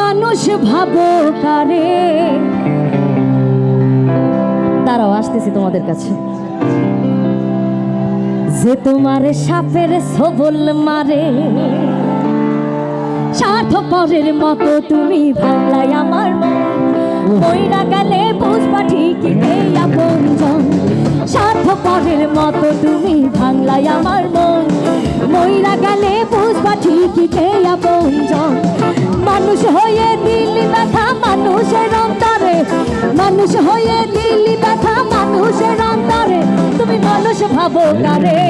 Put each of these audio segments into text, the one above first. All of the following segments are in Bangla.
মানুষ ভাবো কারে। তারাও আসতেছি তোমাদের কাছে। যে তোমার সাপের সবল মারে স্বার্থপরের মতো তুমি ভাবলাই আমার মইরা গেলে বুঝবা ঠিকই আপনজন। স্বার্থপরের মতো তুমি ভাঙলাই আমার মন। মইরা গেলে বুঝবা ঠিকই মানুষের অন্তরে, মানুষ হয়ে দিল্লি ব্যথা মানুষের অন্তরে। তুমি মানুষ ভাবো কারে?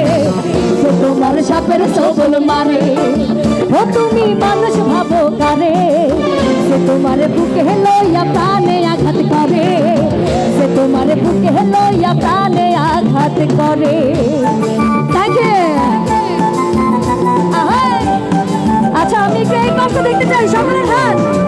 যে তোমার সাপের সবল মারে। ও তুমি মানুষ ভাবো কারে? সে তোমার বুকে লইয়া প্রাণে আঘাত করে। সে তোমার বুকে লইয়া প্রাণে আঘাত করে। আচ্ছা আমি একটু কষ্ট দেখতে চাই? সকলের হাত!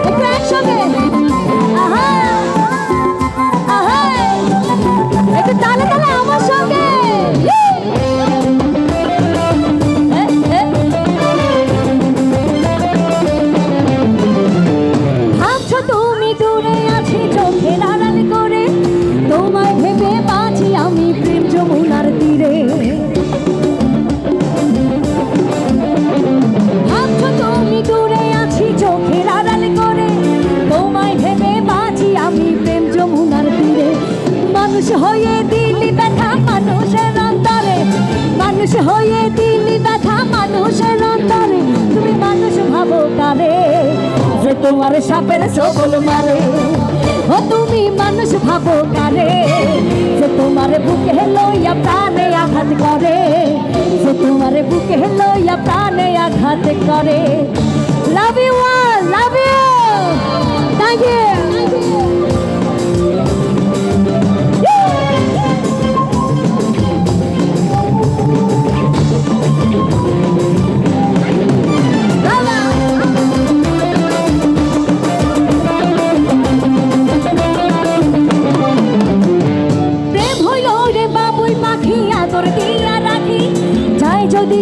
হয়ে দিল্লি ব্যথা মানুষের অন্তরে। তুমি মানুষ ভাবো কারে? যে তোমার সাপের সবল মারে। ও তুমি মানুষ ভাবো কারে? যে তোমার বুকে লইয়া প্রাণে আঘাত করে। যে তোমার বুকে লইয়া প্রাণে আঘাত করে। লাভ ইউ লাভ ইউ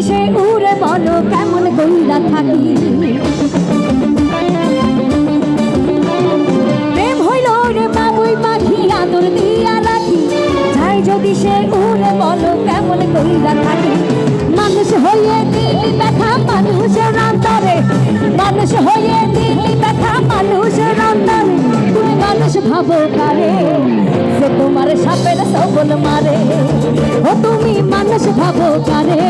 সে উড়ে বলো, কেমন কইরা থাকি? প্রেম হইল রে বাবুই পাখি, আদর দিয়া রাখি। যাই যদি সে উড়ে বলো, কেমন কইরা থাকি? মানুষ হয়ে দিল্লি ব্যথা মানুষের অন্তরে মানুষ হয়ে দিল্লি ব্যথা মানুষের অন্তরে তুমি মানুষ ভাবো কারে? যে তোমার সাপের সবল মারে। ও তুমি মানুষ ভাবো কারে?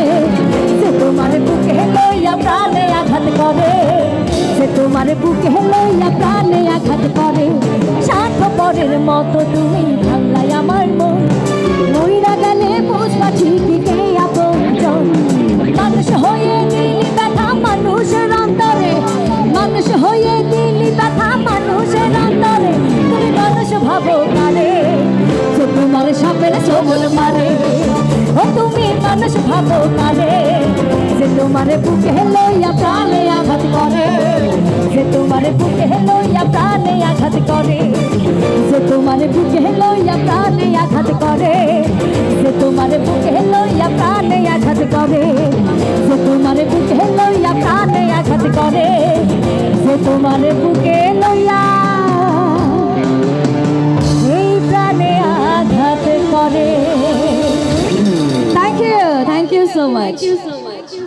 প্রাণে আঘাত করে। যে তোমার বুকে লইয়া প্রাণে আঘাত করে। স্বার্থপরের মতো তুমি ভাঙলাই আমার মন। মইরা গেলে বুঝবা ঠিকই কে আপনজন মানুষ হয়ে দিলি ব্যথা মানুষের অন্তরে। মানুষ হয়ে দিলি ব্যথা মানুষের অন্তরে। তুমি মানুষ ভাবো কারে? যে তোমার সাপের সবল মারে। ও তুমি মানুষ ভাবো কারে? তোমার বুকে লইয়া প্রাণে আঘাত করে। যে তোমার বুকে লইয়া প্রাণে আঘাত করে। যে তোমার বুকে লইয়া প্রাণে আঘাত করে। যে তোমার বুকে লইয়া প্রাণে আঘাত করে। যে তোমার বুকে লইয়া প্রাণে আঘাত করে। যে তোমার বুকে লইয়া এই প্রাণে আঘাত করে। Thank you so much